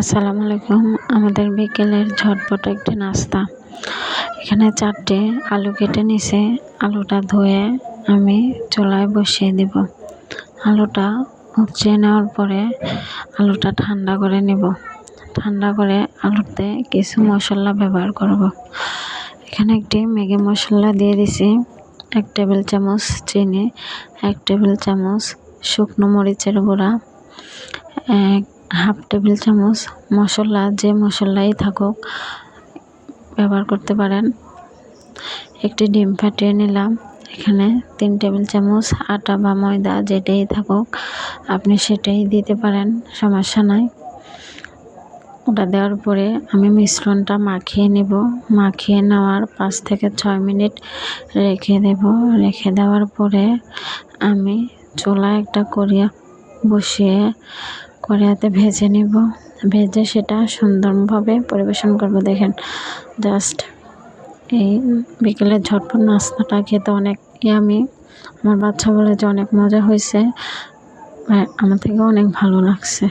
আসসালামু আলাইকুম। আমাদের বিকেলের ঝটপট একটি নাস্তা। এখানে চারটে আলু কেটে নিছে। আলুটা ধুয়ে আমি চুলায় বসিয়ে দেব। আলুটা উপচিয়ে নেওয়ার পরে আলুটা ঠান্ডা করে নেব। ঠান্ডা করে আলুতে কিছু মশলা ব্যবহার করব। এখানে একটি ম্যাগি মশলা দিয়ে দিছি। এক টেবিল চামচ চিনি, এক টেবিল চামচ শুকনো মরিচের গুঁড়া, এক হাফ টেবিল চামচ মশলা, যে মশলাই থাকুক, ব্যবহার করতে পারেন। একটি ডিম ফাটিয়ে নিলাম। এখানে তিন টেবিল চামচ আটা বা ময়দা যেটাই থাকুক, আপনি সেটাই দিতে পারেন, সমস্যা নাই। ওটা দেওয়ার পরে আমি মিশ্রণটা মাখিয়ে নেব। মাখিয়ে নেওয়ার পাঁচ থেকে ছয় মিনিট রেখে দেব। রেখে দেওয়ার পরে আমি চুলায় একটা করিয়া বসিয়ে কড়াইতে ভেজে নেব। ভেজে সেটা সুন্দরভাবে পরিবেশন করব, দেখেন। জাস্ট এই বিকেলের ঝটপট নাস্তাটা খেতে অনেক ইয়ামি। আমার বাচ্চা বলে যে অনেক মজা হয়েছে আমার থেকে অনেক ভালো লাগছে।